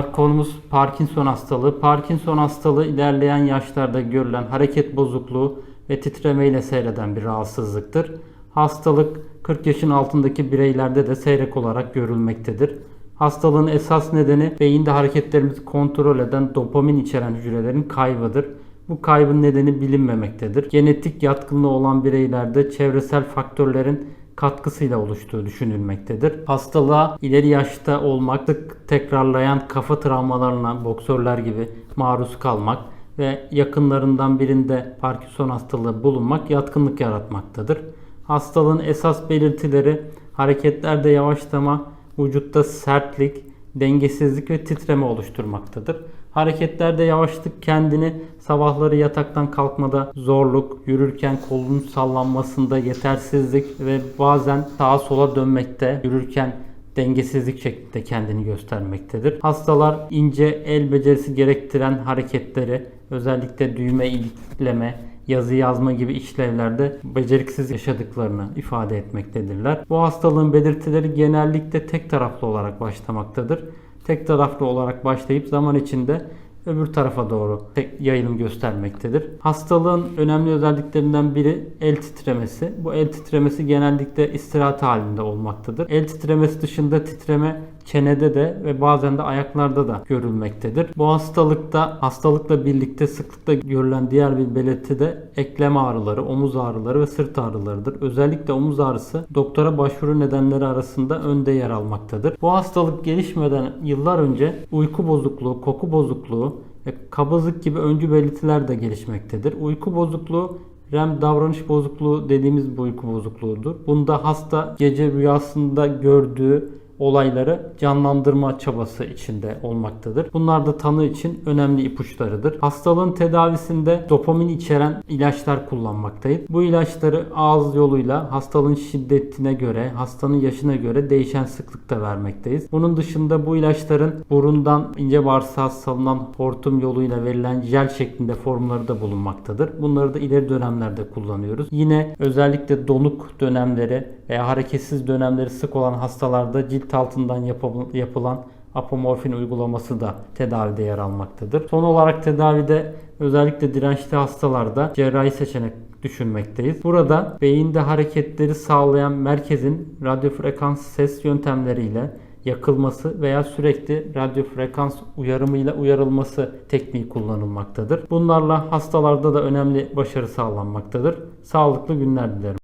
Merhabalar, konumuz Parkinson hastalığı. Parkinson hastalığı ilerleyen yaşlarda görülen hareket bozukluğu ve titreme ile seyreden bir rahatsızlıktır. Hastalık 40 yaşın altındaki bireylerde de seyrek olarak görülmektedir. Hastalığın esas nedeni beyinde hareketlerimizi kontrol eden dopamin içeren hücrelerin kaybıdır. Bu kaybın nedeni bilinmemektedir. Genetik yatkınlığı olan bireylerde çevresel faktörlerin katkısıyla oluştuğu düşünülmektedir. Hastalığa ileri yaşta olmak, tekrarlayan kafa travmalarına boksörler gibi maruz kalmak ve yakınlarından birinde Parkinson hastalığı bulunmak yatkınlık yaratmaktadır. Hastalığın esas belirtileri hareketlerde yavaşlama, vücutta sertlik, dengesizlik ve titreme oluşturmaktadır. Hareketlerde yavaşlık kendini sabahları yataktan kalkmada zorluk, yürürken kolun sallanmasında yetersizlik ve bazen sağa sola dönmekte, yürürken dengesizlik şeklinde kendini göstermektedir. Hastalar ince el becerisi gerektiren hareketleri özellikle düğme ilikleme, yazı yazma gibi işlevlerde beceriksiz yaşadıklarını ifade etmektedirler. Bu hastalığın belirtileri genellikle tek taraflı olarak başlamaktadır. Tek taraflı olarak başlayıp zaman içinde öbür tarafa doğru yayılım göstermektedir. Hastalığın önemli özelliklerinden biri el titremesi. Bu el titremesi genellikle istirahat halinde olmaktadır. El titremesi dışında titreme çenede de ve bazen de ayaklarda da görülmektedir. Bu hastalıkta hastalıkla birlikte sıklıkla görülen diğer bir belirti de eklem ağrıları, omuz ağrıları ve sırt ağrılarıdır. Özellikle omuz ağrısı doktora başvuru nedenleri arasında önde yer almaktadır. Bu hastalık gelişmeden yıllar önce uyku bozukluğu, koku bozukluğu ve kabızlık gibi öncü belirtiler de gelişmektedir. Uyku bozukluğu REM davranış bozukluğu dediğimiz bir uyku bozukluğudur. Bunda hasta gece rüyasında gördüğü olayları canlandırma çabası içinde olmaktadır. Bunlar da tanı için önemli ipuçlarıdır. Hastalığın tedavisinde dopamin içeren ilaçlar kullanmaktayız. Bu ilaçları ağız yoluyla hastalığın şiddetine göre, hastanın yaşına göre değişen sıklıkta vermekteyiz. Bunun dışında bu ilaçların burundan ince bağırsağa salınan hortum yoluyla verilen jel şeklinde formları da bulunmaktadır. Bunları da ileri dönemlerde kullanıyoruz. Yine özellikle donuk dönemleri veya hareketsiz dönemleri sık olan hastalarda cilt altından yapı- yapılan apomorfin uygulaması da tedavide yer almaktadır. Son olarak tedavide özellikle dirençli hastalarda cerrahi seçenek düşünmekteyiz. Burada beyinde hareketleri sağlayan merkezin radyo frekans ses yöntemleriyle yakılması veya sürekli radyo frekans uyarımıyla uyarılması tekniği kullanılmaktadır. Bunlarla hastalarda da önemli başarı sağlanmaktadır. Sağlıklı günler dilerim.